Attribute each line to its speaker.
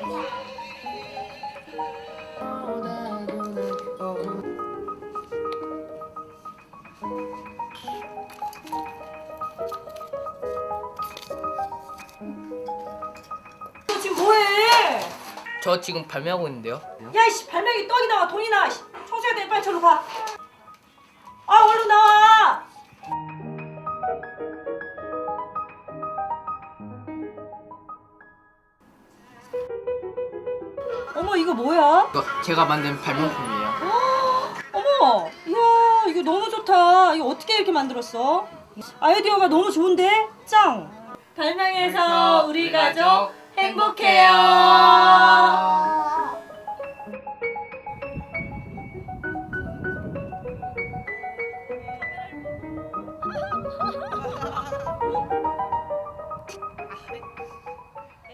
Speaker 1: 너 지금 뭐해?
Speaker 2: 저 지금 발매하고 있는데요.
Speaker 1: 야이씨 발명이 떡이 나와 돈이 나와. 씨. 청소해야 돼 빨리 저로 가. 어머 이거 뭐야?
Speaker 2: 이거 제가 만든 발명품이에요.
Speaker 1: 어? 어머, 이야 이거 너무 좋다. 이거 어떻게 이렇게 만들었어? 아이디어가 너무 좋은데? 짱! 발명에서 우리 가족 행복해요.